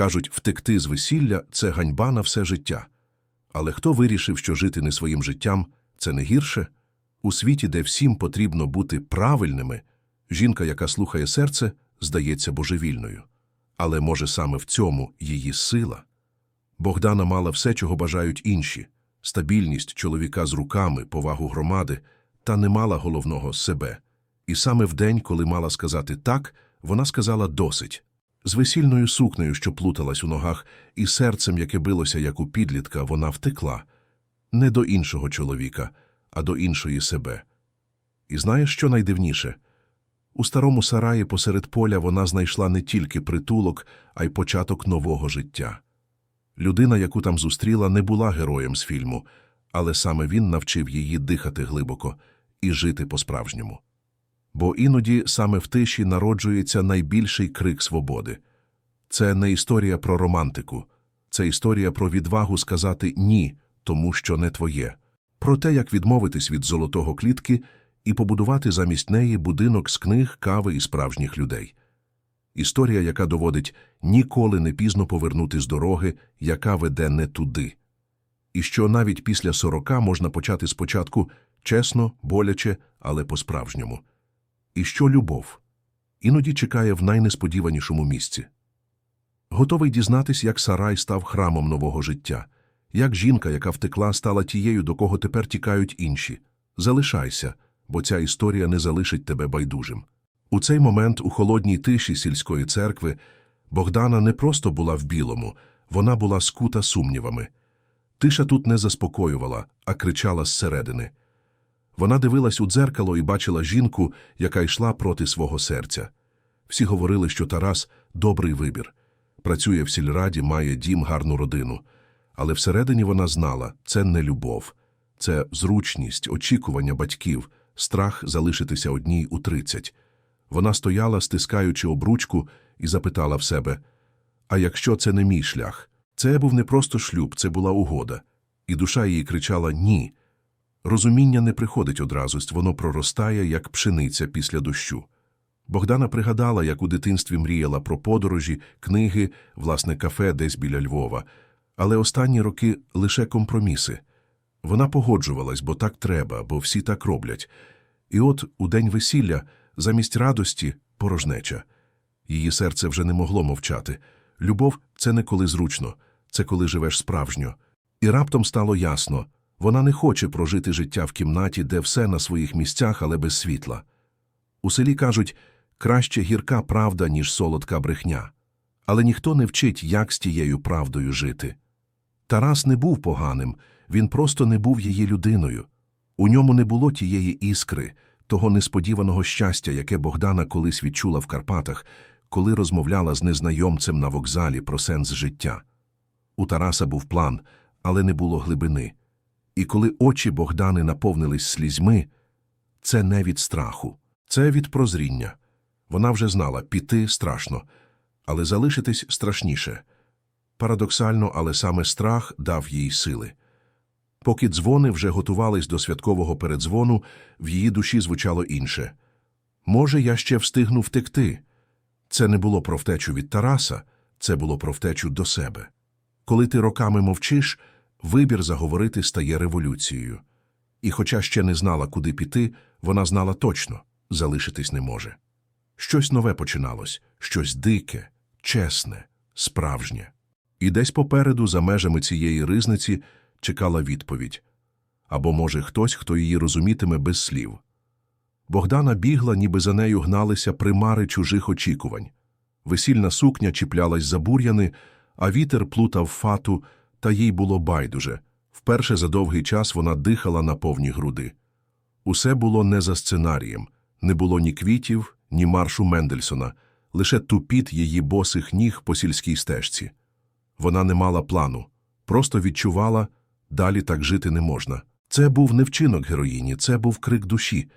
Кажуть, втекти з весілля це ганьба на все життя. Але хто вирішив, що жити не своїм життям це не гірше? У світі, де всім потрібно бути правильними, жінка, яка слухає серце, здається божевільною. Але може саме в цьому її сила? Богдана мала все, чого бажають інші стабільність чоловіка з руками, повагу громади, та не мала головного себе. І саме в день, коли мала сказати так, вона сказала досить. З весільною сукнею, що плуталась у ногах, і серцем, яке билося, як у підлітка, вона втекла. Не до іншого чоловіка, а до іншої себе. І знаєш, що найдивніше? У старому сараї посеред поля вона знайшла не тільки притулок, а й початок нового життя. Людина, яку там зустріла, не була героєм з фільму, але саме він навчив її дихати глибоко і жити по-справжньому. Бо іноді саме в тиші народжується найбільший крик свободи. Це не історія про романтику, це історія про відвагу сказати ні, тому що не твоє, про те, як відмовитись від золотого клітки і побудувати замість неї будинок з книг, кави і справжніх людей. Історія, яка доводить ніколи не пізно повернути з дороги, яка веде не туди. І що навіть після сорока можна почати спочатку чесно, боляче, але по-справжньому. І що любов іноді чекає в найнесподіванішому місці. Готовий дізнатись, як сарай став храмом нового життя, як жінка, яка втекла, стала тією, до кого тепер тікають інші. Залишайся, бо ця історія не залишить тебе байдужим. У цей момент у холодній тиші сільської церкви Богдана не просто була в білому, вона була скута сумнівами. Тиша тут не заспокоювала, а кричала зсередини. Вона дивилась у дзеркало і бачила жінку, яка йшла проти свого серця. Всі говорили, що Тарас добрий вибір. Працює в сільраді, має дім, гарну родину. Але всередині вона знала це не любов, це зручність, очікування батьків, страх залишитися одній у тридцять. Вона стояла, стискаючи обручку, і запитала в себе А якщо це не мій шлях? Це був не просто шлюб, це була угода. І душа її кричала Ні. Розуміння не приходить одразу, воно проростає, як пшениця після дощу. Богдана пригадала, як у дитинстві мріяла про подорожі, книги, власне, кафе десь біля Львова. Але останні роки лише компроміси. Вона погоджувалась, бо так треба, бо всі так роблять. І от у день весілля, замість радості, порожнеча. Її серце вже не могло мовчати. Любов це не коли зручно, це коли живеш справжньо. І раптом стало ясно вона не хоче прожити життя в кімнаті, де все на своїх місцях, але без світла. У селі кажуть краще гірка правда, ніж солодка брехня. Але ніхто не вчить, як з тією правдою жити. Тарас не був поганим, він просто не був її людиною. У ньому не було тієї іскри, того несподіваного щастя, яке Богдана колись відчула в Карпатах, коли розмовляла з незнайомцем на вокзалі про сенс життя. У Тараса був план, але не було глибини. І коли очі Богдани наповнились слізьми, це не від страху, це від прозріння. Вона вже знала піти страшно, але залишитись страшніше. Парадоксально, але саме страх дав їй сили. Поки дзвони вже готувались до святкового передзвону, в її душі звучало інше. Може, я ще встигну втекти. Це не було про втечу від Тараса, це було про втечу до себе. Коли ти роками мовчиш, вибір заговорити стає революцією. І, хоча ще не знала, куди піти, вона знала точно залишитись не може. Щось нове починалось, щось дике, чесне, справжнє. І десь попереду, за межами цієї ризниці, чекала відповідь або, може, хтось, хто її розумітиме без слів. Богдана бігла, ніби за нею гналися примари чужих очікувань. Весільна сукня чіплялась за бур'яни, а вітер плутав фату, та їй було байдуже. Вперше за довгий час вона дихала на повні груди. Усе було не за сценарієм, не було ні квітів, ні маршу Мендельсона, лише тупіт її босих ніг по сільській стежці. Вона не мала плану, просто відчувала, далі так жити не можна. Це був не вчинок героїні, це був крик душі.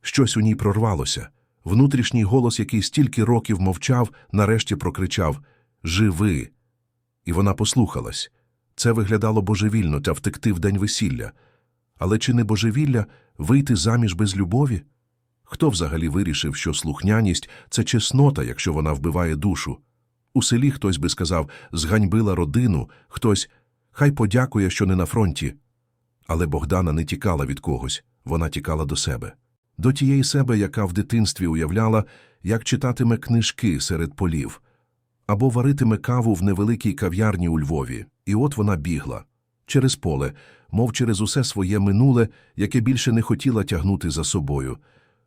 Щось у ній прорвалося. Внутрішній голос, який стільки років мовчав, нарешті прокричав Живи. І вона послухалась. Це виглядало божевільно та втекти в день весілля. Але чи не божевілля вийти заміж без любові? Хто взагалі вирішив, що слухняність це чеснота, якщо вона вбиває душу? У селі хтось би сказав, зганьбила родину, хтось хай подякує, що не на фронті. Але Богдана не тікала від когось, вона тікала до себе. До тієї себе, яка в дитинстві уявляла, як читатиме книжки серед полів, або варитиме каву в невеликій кав'ярні у Львові. І от вона бігла через поле, мов через усе своє минуле, яке більше не хотіла тягнути за собою.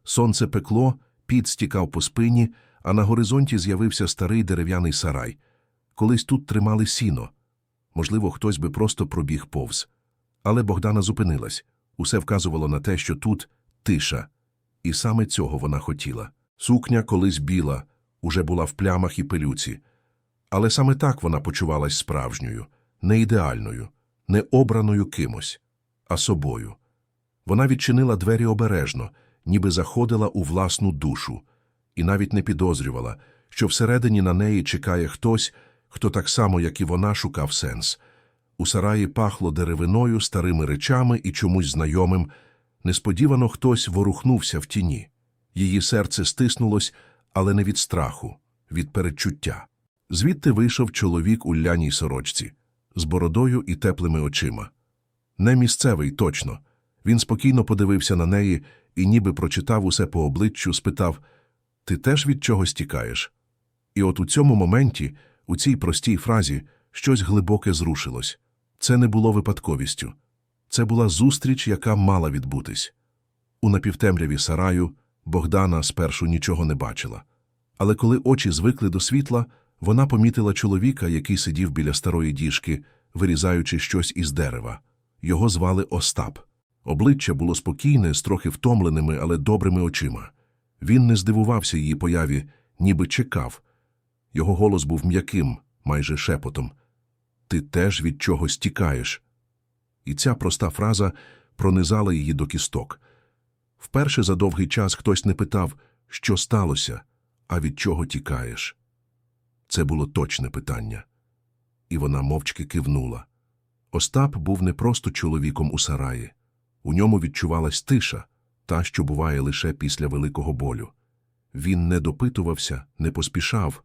Сонце пекло, піт стікав по спині, а на горизонті з'явився старий дерев'яний сарай. Колись тут тримали сіно. Можливо, хтось би просто пробіг повз. Але Богдана зупинилась. Усе вказувало на те, що тут тиша. І саме цього вона хотіла. Сукня колись біла, уже була в плямах і пилюці. Але саме так вона почувалась справжньою, не ідеальною, не обраною кимось, а собою. Вона відчинила двері обережно, ніби заходила у власну душу, і навіть не підозрювала, що всередині на неї чекає хтось, хто так само, як і вона, шукав сенс. У сараї пахло деревиною, старими речами і чомусь знайомим. Несподівано хтось ворухнувся в тіні. Її серце стиснулось, але не від страху, від передчуття. Звідти вийшов чоловік у ляній сорочці, з бородою і теплими очима. Не місцевий, точно. Він спокійно подивився на неї і, ніби прочитав усе по обличчю, спитав Ти теж від чогось тікаєш? І от у цьому моменті, у цій простій фразі, щось глибоке зрушилось. Це не було випадковістю. Це була зустріч, яка мала відбутись. У напівтемряві сараю Богдана спершу нічого не бачила. Але коли очі звикли до світла, вона помітила чоловіка, який сидів біля старої діжки, вирізаючи щось із дерева. Його звали Остап. Обличчя було спокійне, з трохи втомленими, але добрими очима. Він не здивувався її появі, ніби чекав. Його голос був м'яким, майже шепотом. Ти теж від чогось тікаєш. І ця проста фраза пронизала її до кісток. Вперше за довгий час хтось не питав, що сталося, а від чого тікаєш. Це було точне питання. І вона мовчки кивнула. Остап був не просто чоловіком у сараї. У ньому відчувалась тиша, та, що буває лише після великого болю. Він не допитувався, не поспішав,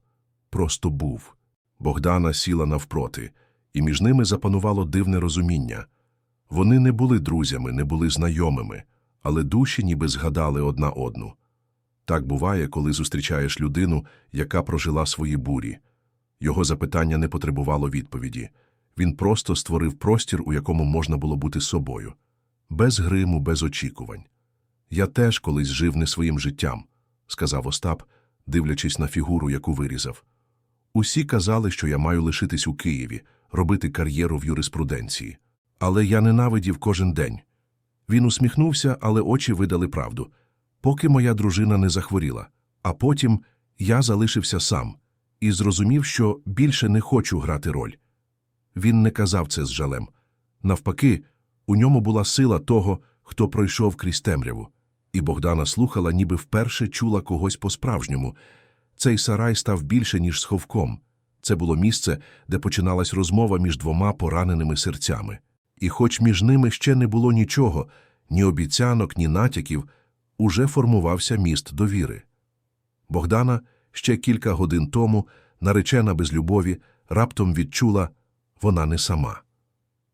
просто був. Богдана сіла навпроти, і між ними запанувало дивне розуміння. Вони не були друзями, не були знайомими, але душі ніби згадали одна одну. Так буває, коли зустрічаєш людину, яка прожила свої бурі. Його запитання не потребувало відповіді. Він просто створив простір, у якому можна було бути собою. Без гриму, без очікувань. Я теж колись жив не своїм життям, сказав Остап, дивлячись на фігуру, яку вирізав. Усі казали, що я маю лишитись у Києві, робити кар'єру в юриспруденції. Але я ненавидів кожен день. Він усміхнувся, але очі видали правду. Поки моя дружина не захворіла, а потім я залишився сам і зрозумів, що більше не хочу грати роль. Він не казав це з жалем. Навпаки, у ньому була сила того, хто пройшов крізь темряву. І Богдана слухала, ніби вперше чула когось по-справжньому. Цей сарай став більше, ніж сховком. Це було місце, де починалась розмова між двома пораненими серцями. І хоч між ними ще не було нічого, ні обіцянок, ні натяків, уже формувався міст довіри. Богдана ще кілька годин тому, наречена без любові, раптом відчула вона не сама.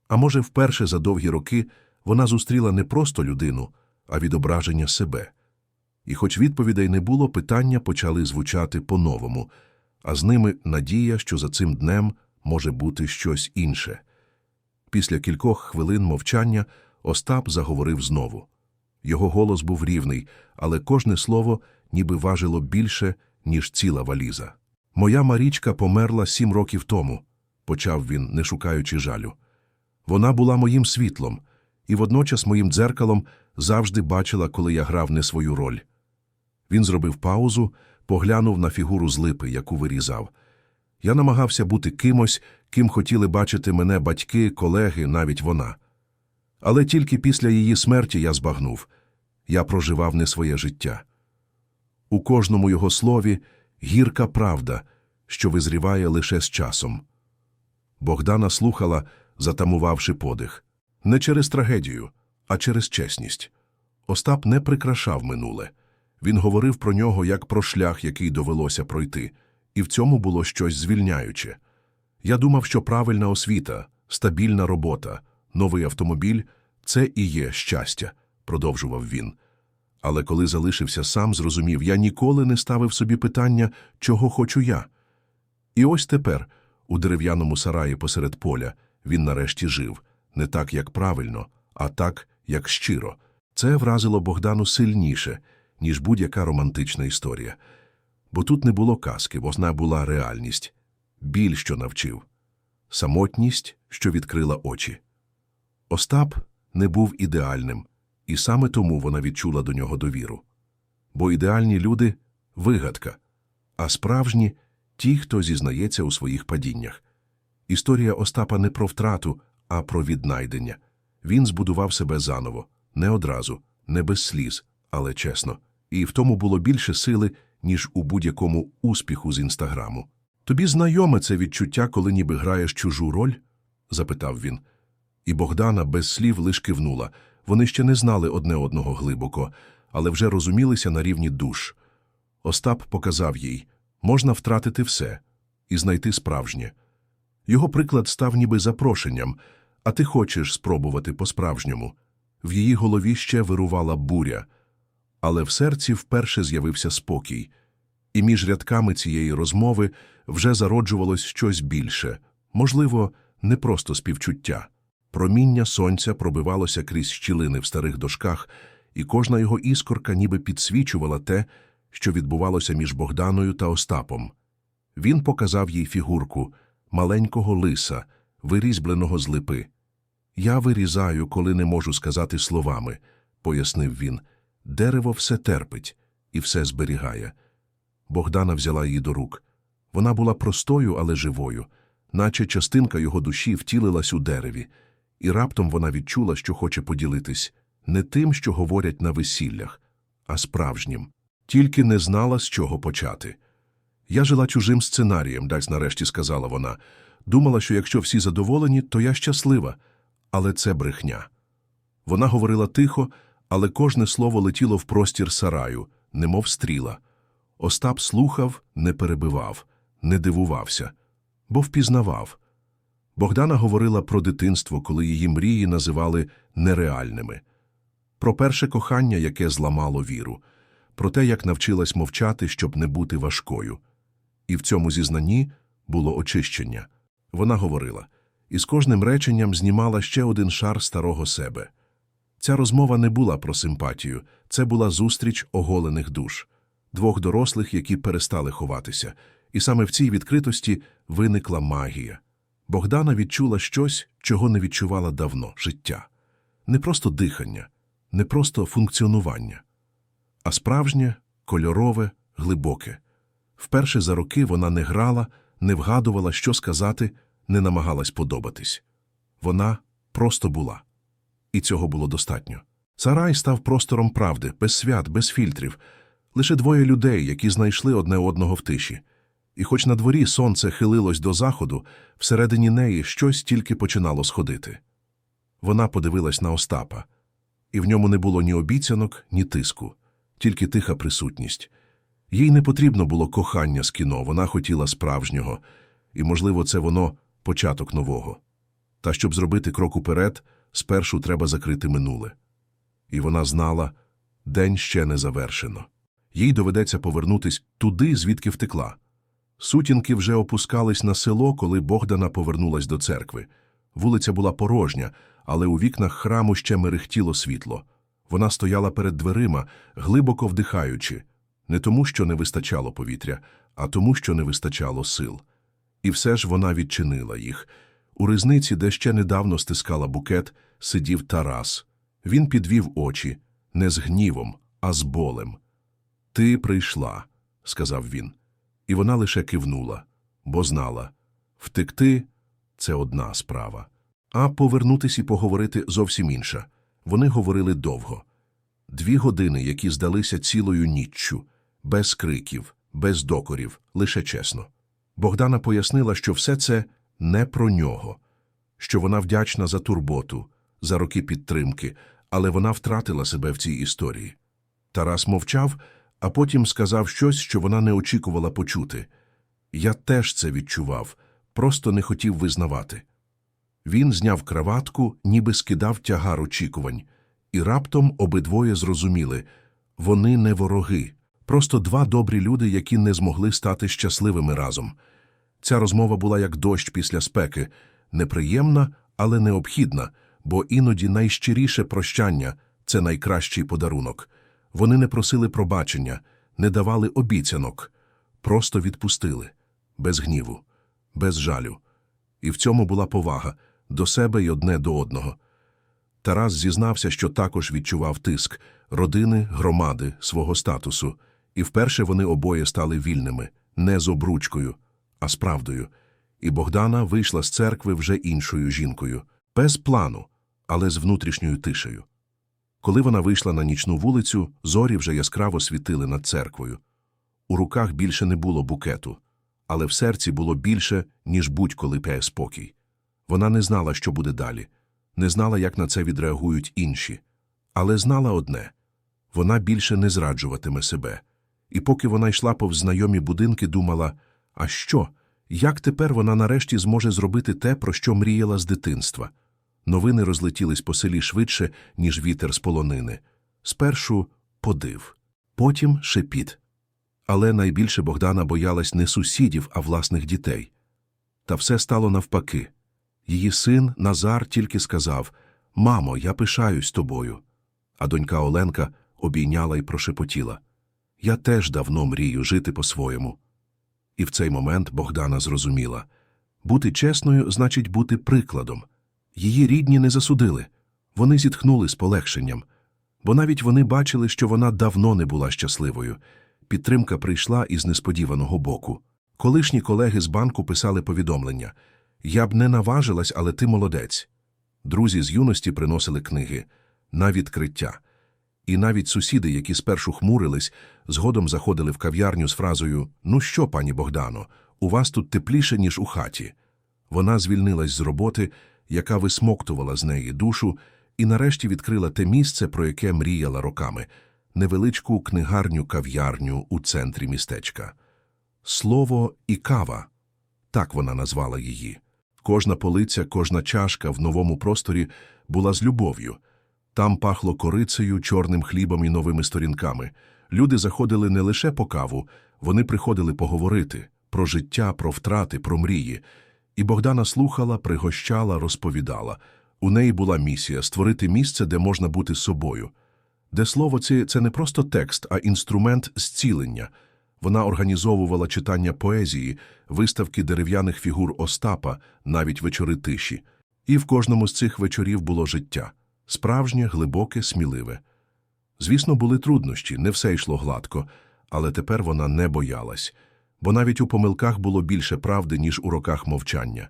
А може, вперше за довгі роки вона зустріла не просто людину, а відображення себе. І хоч відповідей не було, питання почали звучати по-новому, а з ними надія, що за цим днем може бути щось інше. Після кількох хвилин мовчання Остап заговорив знову. Його голос був рівний, але кожне слово ніби важило більше, ніж ціла валіза. Моя Марічка померла сім років тому, почав він, не шукаючи жалю. Вона була моїм світлом, і водночас моїм дзеркалом завжди бачила, коли я грав не свою роль. Він зробив паузу, поглянув на фігуру з липи, яку вирізав. Я намагався бути кимось, ким хотіли бачити мене батьки, колеги, навіть вона. Але тільки після її смерті я збагнув я проживав не своє життя. У кожному його слові гірка правда, що визріває лише з часом. Богдана слухала, затамувавши подих, не через трагедію, а через чесність. Остап не прикрашав минуле. Він говорив про нього як про шлях, який довелося пройти, і в цьому було щось звільняюче. Я думав, що правильна освіта, стабільна робота, новий автомобіль це і є щастя, продовжував він. Але коли залишився сам, зрозумів, я ніколи не ставив собі питання, чого хочу я. І ось тепер, у дерев'яному сараї посеред поля, він нарешті жив, не так, як правильно, а так, як щиро. Це вразило Богдану сильніше, ніж будь-яка романтична історія. Бо тут не було казки, вона була реальність, біль, що навчив, самотність, що відкрила очі. Остап не був ідеальним, і саме тому вона відчула до нього довіру. Бо ідеальні люди – вигадка, а справжні – ті, хто зізнається у своїх падіннях. Історія Остапа не про втрату, а про віднайдення. Він збудував себе заново, не одразу, не без сліз, але чесно. І в тому було більше сили, ніж у будь-якому успіху з інстаграму. Тобі знайоме це відчуття, коли ніби граєш чужу роль? запитав він. І Богдана без слів лиш кивнула. Вони ще не знали одне одного глибоко, але вже розумілися на рівні душ. Остап показав їй можна втратити все і знайти справжнє. Його приклад став ніби запрошенням, а ти хочеш спробувати по-справжньому. В її голові ще вирувала буря, але в серці вперше з'явився спокій, і між рядками цієї розмови вже зароджувалось щось більше, можливо, не просто співчуття. Проміння сонця пробивалося крізь щілини в старих дошках, і кожна його іскорка ніби підсвічувала те, що відбувалося між Богданою та Остапом. Він показав їй фігурку маленького лиса, вирізьбленого з липи. Я вирізаю, коли не можу сказати словами, пояснив він. Дерево все терпить і все зберігає. Богдана взяла її до рук. Вона була простою, але живою, наче частинка його душі втілилась у дереві, і раптом вона відчула, що хоче поділитись не тим, що говорять на весіллях, а справжнім. Тільки не знала, з чого почати. Я жила чужим сценарієм, дась нарешті сказала вона. Думала, що якщо всі задоволені, то я щаслива. Але це брехня. Вона говорила тихо, але кожне слово летіло в простір сараю, немов стріла. Остап слухав, не перебивав, не дивувався, бо впізнавав. Богдана говорила про дитинство, коли її мрії називали нереальними, про перше кохання, яке зламало віру, про те, як навчилась мовчати, щоб не бути важкою. І в цьому зізнанні було очищення. Вона говорила, і з кожним реченням знімала ще один шар старого себе. Ця розмова не була про симпатію, це була зустріч оголених душ, двох дорослих, які перестали ховатися, і саме в цій відкритості виникла магія. Богдана відчула щось, чого не відчувала давно життя. Не просто дихання, не просто функціонування, а справжнє, кольорове, глибоке. Вперше за роки вона не грала, не вгадувала, що сказати, не намагалась подобатись. Вона просто була. І цього було достатньо. Сарай став простором правди, без свят, без фільтрів, лише двоє людей, які знайшли одне одного в тиші. І хоч на дворі сонце хилилось до заходу, всередині неї щось тільки починало сходити. Вона подивилась на Остапа, і в ньому не було ні обіцянок, ні тиску, тільки тиха присутність. Їй не потрібно було кохання з кіно, вона хотіла справжнього, і, можливо, це воно початок нового. Та щоб зробити крок уперед, спершу треба закрити минуле. І вона знала, день ще не завершено. Їй доведеться повернутись туди, звідки втекла. Сутінки вже опускались на село, коли Богдана повернулась до церкви. Вулиця була порожня, але у вікнах храму ще мерехтіло світло. Вона стояла перед дверима, глибоко вдихаючи, не тому, що не вистачало повітря, а тому, що не вистачало сил. І все ж вона відчинила їх. У ризниці, де ще недавно стискала букет, сидів Тарас. Він підвів очі, не з гнівом, а з болем. Ти прийшла, сказав він. І вона лише кивнула, бо знала втекти це одна справа, а повернутися і поговорити зовсім інша. Вони говорили довго. Дві години, які здалися цілою ніччю, без криків, без докорів, лише чесно. Богдана пояснила, що все це не про нього, що вона вдячна за турботу, за роки підтримки, але вона втратила себе в цій історії. Тарас мовчав, а потім сказав щось, що вона не очікувала почути. Я теж це відчував, просто не хотів визнавати. Він зняв краватку, ніби скидав тягар очікувань, і раптом обидвоє зрозуміли – вони не вороги, просто два добрі люди, які не змогли стати щасливими разом. Ця розмова була як дощ після спеки, неприємна, але необхідна, бо іноді найщиріше прощання – це найкращий подарунок. Вони не просили пробачення, не давали обіцянок, просто відпустили, без гніву, без жалю. І в цьому була повага до себе й одне до одного. Тарас зізнався, що також відчував тиск родини, громади, свого статусу, і вперше вони обоє стали вільними, не з обручкою, а з правдою. І Богдана вийшла з церкви вже іншою жінкою, без плану, але з внутрішньою тишею. Коли вона вийшла на нічну вулицю, зорі вже яскраво світили над церквою. У руках більше не було букету, але в серці було більше, ніж будь-коли п'є спокій. Вона не знала, що буде далі, не знала, як на це відреагують інші, але знала одне – вона більше не зраджуватиме себе. І поки вона йшла повз знайомі будинки, думала, а що, як тепер вона нарешті зможе зробити те, про що мріяла з дитинства? Новини розлетілись по селі швидше, ніж вітер з полонини. Спершу подив, потім шепіт. Але найбільше Богдана боялась не сусідів, а власних дітей. Та все стало навпаки. Її син Назар тільки сказав Мамо, я пишаюсь тобою. А донька Оленка обійняла і прошепотіла Я теж давно мрію жити по-своєму. І в цей момент Богдана зрозуміла бути чесною значить бути прикладом. Її рідні не засудили. Вони зітхнули з полегшенням, бо навіть вони бачили, що вона давно не була щасливою. Підтримка прийшла із несподіваного боку. Колишні колеги з банку писали повідомлення Я б не наважилась, але ти молодець. Друзі з юності приносили книги на відкриття. І навіть сусіди, які спершу хмурились, згодом заходили в кав'ярню з фразою Ну що, пані Богдано, у вас тут тепліше, ніж у хаті. Вона звільнилась з роботи, яка висмоктувала з неї душу, і нарешті відкрила те місце, про яке мріяла роками невеличку книгарню-кав'ярню у центрі містечка. Слово і кава так вона назвала її. Кожна полиця, кожна чашка в новому просторі була з любов'ю. Там пахло корицею, чорним хлібом і новими сторінками. Люди заходили не лише по каву, вони приходили поговорити про життя, про втрати, про мрії. І Богдана слухала, пригощала, розповідала. У неї була місія створити місце, де можна бути собою. Де слово це, це не просто текст, а інструмент зцілення. Вона організовувала читання поезії, виставки дерев'яних фігур Остапа, навіть вечори тиші. І в кожному з цих вечорів було життя справжнє, глибоке, сміливе. Звісно, були труднощі, не все йшло гладко, але тепер вона не боялась, бо навіть у помилках було більше правди, ніж у роках мовчання.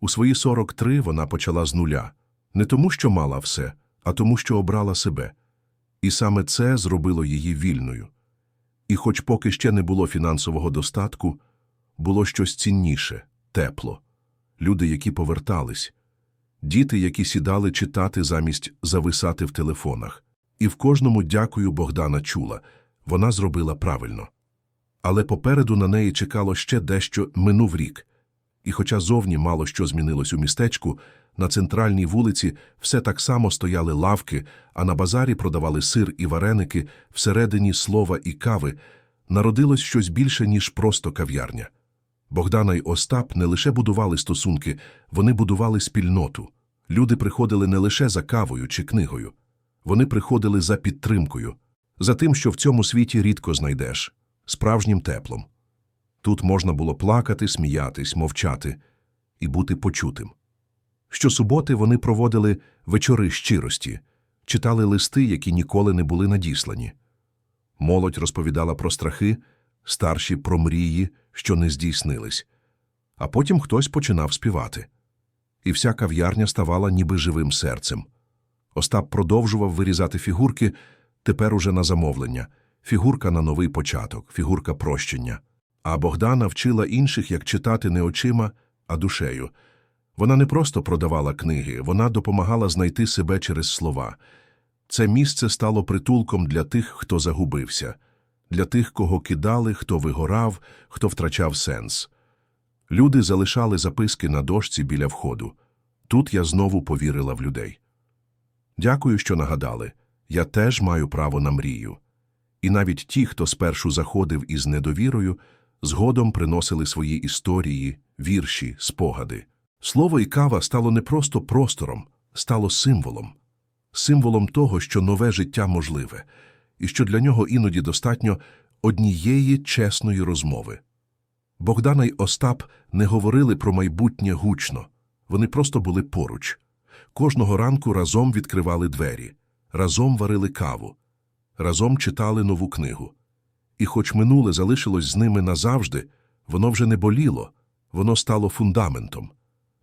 У свої 43 вона почала з нуля, не тому, що мала все, а тому, що обрала себе. І саме це зробило її вільною. І хоч поки ще не було фінансового достатку, було щось цінніше, тепло, люди, які повертались, діти, які сідали читати замість зависати в телефонах. І в кожному дякую Богдана чула, вона зробила правильно. Але попереду на неї чекало ще дещо минув рік. І хоча зовні мало що змінилось у містечку, на центральній вулиці все так само стояли лавки, а на базарі продавали сир і вареники, всередині слова і кави, народилось щось більше, ніж просто кав'ярня. Богдана й Остап не лише будували стосунки, вони будували спільноту. Люди приходили не лише за кавою чи книгою. Вони приходили за підтримкою, за тим, що в цьому світі рідко знайдеш, справжнім теплом. Тут можна було плакати, сміятись, мовчати і бути почутим. Щосуботи вони проводили вечори щирості, читали листи, які ніколи не були надіслані. Молодь розповідала про страхи, старші про мрії, що не здійснились. А потім хтось починав співати. І вся кав'ярня ставала ніби живим серцем. Остап продовжував вирізати фігурки, тепер уже на замовлення, фігурка на новий початок, фігурка прощення. А Богдана вчила інших, як читати не очима, а душею. Вона не просто продавала книги, вона допомагала знайти себе через слова. Це місце стало притулком для тих, хто загубився, для тих, кого кидали, хто вигорав, хто втрачав сенс. Люди залишали записки на дошці біля входу. Тут я знову повірила в людей. Дякую, що нагадали. Я теж маю право на мрію. І навіть ті, хто спершу заходив із недовірою, згодом приносили свої історії, вірші, спогади. Слово і кава стало не просто простором, стало символом. Символом того, що нове життя можливе, і що для нього іноді достатньо однієї чесної розмови. Богдана й Остап не говорили про майбутнє гучно, вони просто були поруч. Кожного ранку разом відкривали двері, разом варили каву, разом читали нову книгу. І хоч минуле залишилось з ними назавжди, воно вже не боліло, воно стало фундаментом.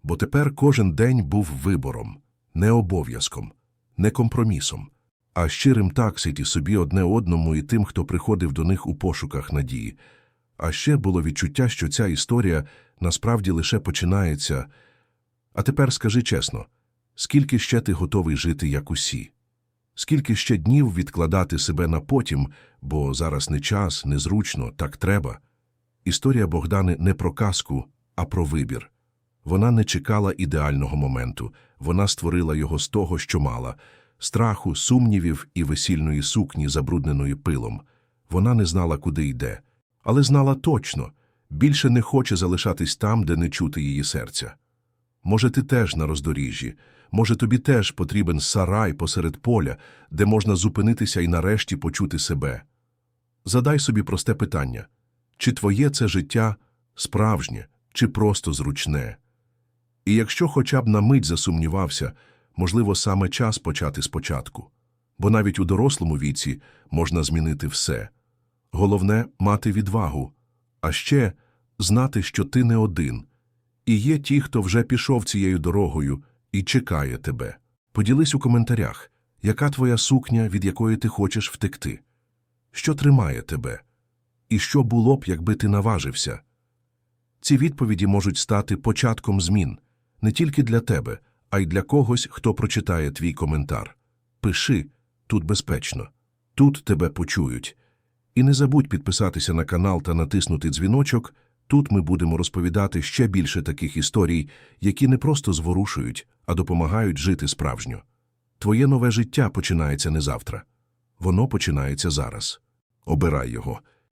Бо тепер кожен день був вибором, не обов'язком, не компромісом, а щирим такситі собі одне одному і тим, хто приходив до них у пошуках надії. А ще було відчуття, що ця історія насправді лише починається. А тепер скажи чесно, скільки ще ти готовий жити, як усі? Скільки ще днів відкладати себе на потім, бо зараз не час, незручно, так треба? Історія Богдани не про казку, а про вибір. Вона не чекала ідеального моменту, вона створила його з того, що мала – страху, сумнівів і весільної сукні, забрудненої пилом. Вона не знала, куди йде, але знала точно – більше не хоче залишатись там, де не чути її серця. Може, ти теж на роздоріжжі, може, тобі теж потрібен сарай посеред поля, де можна зупинитися і нарешті почути себе. Задай собі просте питання – чи твоє це життя справжнє, чи просто зручне? І якщо хоча б на мить засумнівався, можливо, саме час почати спочатку. Бо навіть у дорослому віці можна змінити все. Головне – мати відвагу, а ще знати, що ти не один. І є ті, хто вже пішов цією дорогою і чекає тебе. Поділись у коментарях, яка твоя сукня, від якої ти хочеш втекти? Що тримає тебе? І що було б, якби ти наважився? Ці відповіді можуть стати початком змін не тільки для тебе, а й для когось, хто прочитає твій коментар. Пиши тут безпечно, тут тебе почують. І не забудь підписатися на канал та натиснути дзвіночок. Тут ми будемо розповідати ще більше таких історій, які не просто зворушують, а допомагають жити справжньо. Твоє нове життя починається не завтра. Воно починається зараз. Обирай його.